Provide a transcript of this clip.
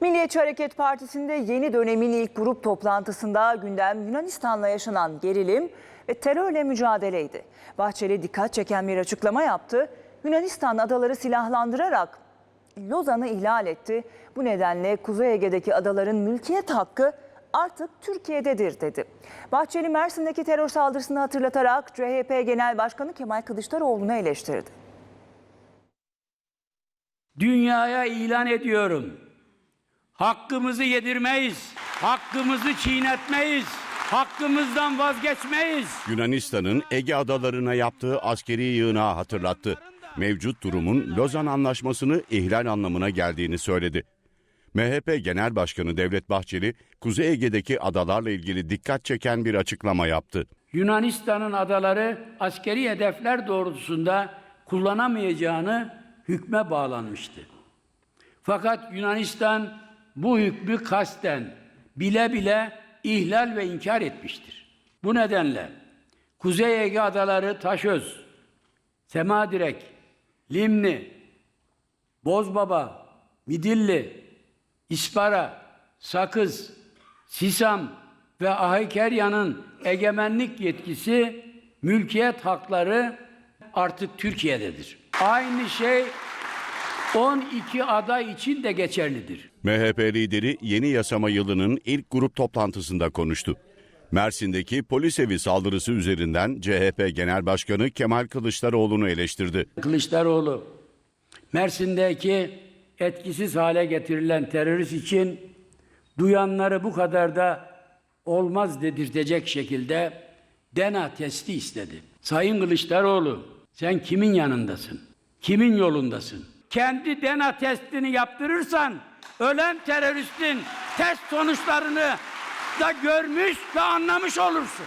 Milliyetçi Hareket Partisi'nde yeni dönemin ilk grup toplantısında gündem Yunanistan'la yaşanan gerilim ve terörle mücadeleydi. Bahçeli dikkat çeken bir açıklama yaptı. Yunanistan adaları silahlandırarak Lozan'ı ihlal etti. Bu nedenle Kuzey Ege'deki adaların mülkiyet hakkı artık Türkiye'dedir dedi. Bahçeli Mersin'deki terör saldırısını hatırlatarak CHP Genel Başkanı Kemal Kılıçdaroğlu'nu eleştirdi. Dünyaya ilan ediyorum. Hakkımızı yedirmeyiz. Hakkımızı çiğnetmeyiz. Hakkımızdan vazgeçmeyiz. Yunanistan'ın Ege adalarına yaptığı askeri yığınağı hatırlattı. Mevcut durumun Lozan Anlaşması'nı ihlal anlamına geldiğini söyledi. MHP Genel Başkanı Devlet Bahçeli, Kuzey Ege'deki adalarla ilgili dikkat çeken bir açıklama yaptı. Yunanistan'ın adaları askeri hedefler doğrultusunda kullanamayacağını hükme bağlanmıştı. Fakat Yunanistan bu hükmü kasten bile bile ihlal ve inkar etmiştir. Bu nedenle Kuzey Ege adaları Taşöz, Semadirek, Limni, Bozbaba, Midilli, İspara, Sakız, Sisam ve Ahikerya'nın egemenlik yetkisi, mülkiyet hakları artık Türkiye'dedir. Aynı şey 12 aday için de geçerlidir. MHP lideri yeni yasama yılının ilk grup toplantısında konuştu. Mersin'deki polis evi saldırısı üzerinden CHP Genel Başkanı Kemal Kılıçdaroğlu'nu eleştirdi. Kılıçdaroğlu, Mersin'deki etkisiz hale getirilen terörist için duyanları bu kadar da olmaz dedirtecek şekilde DNA testi istedi. Sayın Kılıçdaroğlu, sen kimin yanındasın? Kimin yolundasın? Kendi DNA testini yaptırırsan ölen teröristin test sonuçlarını da görmüş ve anlamış olursun.